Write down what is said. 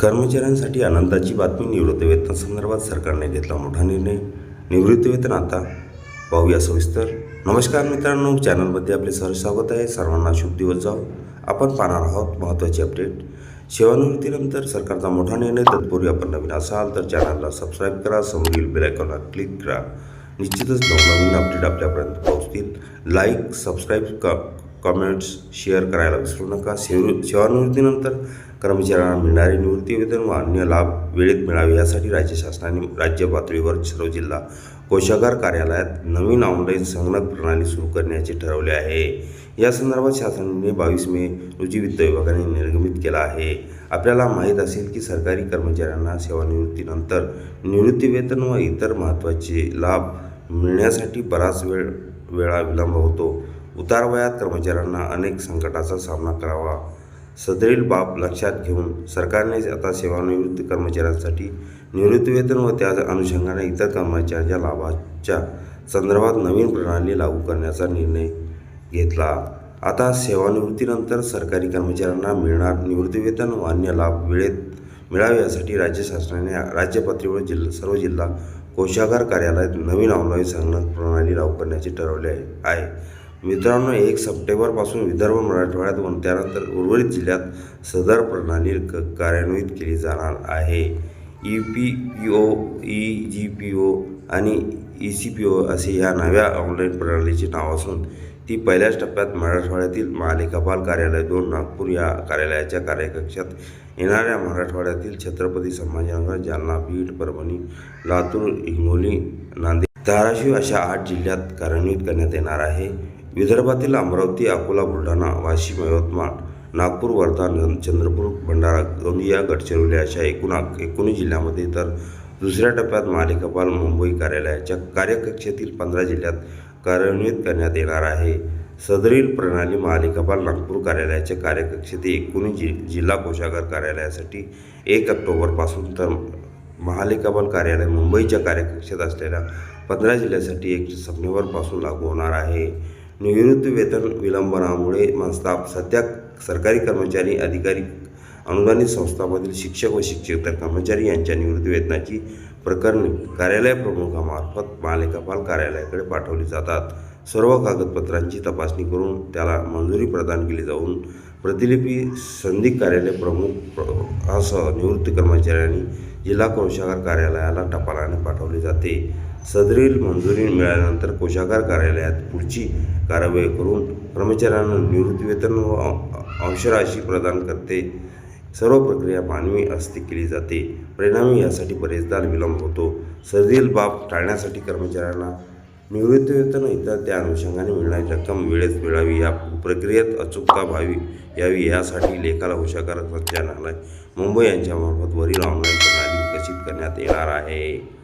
कर्मचाऱ्यांसाठी आनंदाची बातमी निवृत्तीवेतनासंदर्भात सरकारने घेतला मोठा निर्णय. निवृत्तीवेतन आता पाहूया सविस्तर. नमस्कार मित्रांनो चॅनलमध्ये आपले सहज स्वागत आहे. सर्वांना शुभ दिवस जाऊ आपण पाहणार आहोत महत्त्वाचे अपडेट. सेवानिवृत्तीनंतर सरकारचा मोठा निर्णय. तत्पूर्वी आपण नवीन असाल तर चॅनलला सबस्क्राईब करा. समोरील बेलायकॉनला क्लिक करा. निश्चितच नवनवीन अपडेट आपल्यापर्यंत पोहोचतील. लाईक सबस्क्राईब क कमेंट्स शेअर करायला विसरू नका. सेव सेवानिवृत्तीनंतर कर्मचाऱ्यांना मिळणारे निवृत्तीवेतन व अन्य लाभ वेळेत मिळावे यासाठी राज्य शासनाने राज्य पातळीवर सर्व जिल्हा कोशागार कार्यालयात नवीन ऑनलाईन संगणक प्रणाली सुरू करण्याचे ठरवले आहे. या संदर्भात शासनाने बावीस मे रोजी वित्त विभागाने निर्गमित केला आहे. आपल्याला माहीत असेल की सरकारी कर्मचाऱ्यांना सेवानिवृत्तीनंतर निवृत्तीवेतन व इतर महत्त्वाचे लाभ मिळण्यासाठी बराच वेळ वेळा विलंब होतो. उतारवयात कर्मचाऱ्यांना अनेक संकटाचा सामना करावा. सदरील बाब लक्षात घेऊन सरकारने आता सेवानिवृत्त कर्मचाऱ्यांसाठी निवृत्तीवेतन व त्या अनुषंगाने इतर कर्मचाऱ्यांच्या लाभाच्या संदर्भात नवीन प्रणाली लागू करण्याचा निर्णय घेतला. आता सेवानिवृत्तीनंतर सरकारी कर्मचाऱ्यांना मिळणार निवृत्तीवेतन व अन्य लाभ वेळेत मिळावे यासाठी राज्य शासनाने राज्यपातळीवर जिल्हा सर्व जिल्हा कोशागार कार्यालयात नवीन ऑनलाईन संगणक प्रणाली लागू करण्याचे ठरवले आहे. मित्रांनो एक सप्टेंबरपासून विदर्भ मराठवाड्यात व त्यानंतर उर्वरित जिल्ह्यात सदर प्रणाली क कार्यान्वित केली जाणार आहे. E P P O E G P O आणि ई सी पी ओ असे ह्या नव्या ऑनलाईन प्रणालीचे नाव असून ती पहिल्याच टप्प्यात मराठवाड्यातील महालेखापाल कार्यालय दोन नागपूर या कार्यालयाच्या कार्यकक्षात येणाऱ्या मराठवाड्यातील छत्रपती संभाजीनगर जालना बीड परभणी लातूर हिंगोली नांदेड धाराशिव अशा आठ जिल्ह्यात कार्यान्वित करण्यात येणार आहे. विदर्भातील अमरावती अकोला बुलढाणा वाशिम यवतमाळ नागपूर वर्धा चंद्रपूर भंडारा गोंदिया गडचिरोली अशा एकूण एकोणीस जिल्ह्यामध्ये. तर दुसऱ्या टप्प्यात महालेखापाल मुंबई कार्यालयाच्या कार्यकक्षेतील पंधरा जिल्ह्यात कार्यान्वित करण्यात येणार आहे. सदरील प्रणाली महालेखापाल नागपूर कार्यालयाच्या कार्यकक्षेत एकोणीस जि जिल्हा कोषागार कार्यालयासाठी एक ऑक्टोबरपासून. तर महालेखापाल कार्यालय मुंबईच्या कार्यकक्षेत असलेल्या पंधरा जिल्ह्यासाठी एक सप्टेंबरपासून लागू होणार आहे. निवृत्ती वेतन विलंबनामुळे मनस्ताप सध्या सरकारी कर्मचारी अधिकारी अनुदानित संस्थांमधील शिक्षक व शिक्षकेतर कर्मचारी यांच्या निवृत्ती वेतनाची प्रकरणे कार्यालय प्रमुखामार्फत महालेखापाल कार्यालयाकडे पाठवली जातात. सर्व कागदपत्रांची तपासणी करून त्याला मंजुरी प्रदान केली जाऊन प्रतिलिपी संधी कार्यालय प्रमुख असं निवृत्त कर्मचाऱ्यांनी जिल्हा कोशागार कार्यालयाला टपालाने पाठवले जाते. सदरील मंजुरी मिळाल्यानंतर कोषागार कार्यालयात पुढची कारवाई करून कर्मचाऱ्यांना निवृत्तीवेतन व अंशराशी प्रदान करते. सर्व प्रक्रिया मानवी हस्ते केली जाते. परिणामी यासाठी बरेचदा विलंब होतो. सदरील बाब टाळण्यासाठी कर्मचाऱ्यांना निवृत्तीवेतन इतर त्या अनुषंगाने मिळणारी रक्कम वेळेत मिळावी. या प्रक्रियेत अचूकता व्हावी यावी यासाठी लेखाला हुशाकार संचालनालय मुंबई यांच्यामार्फत वरील ऑनलाईन प्रणाली विकसित करण्यात येणार आहे.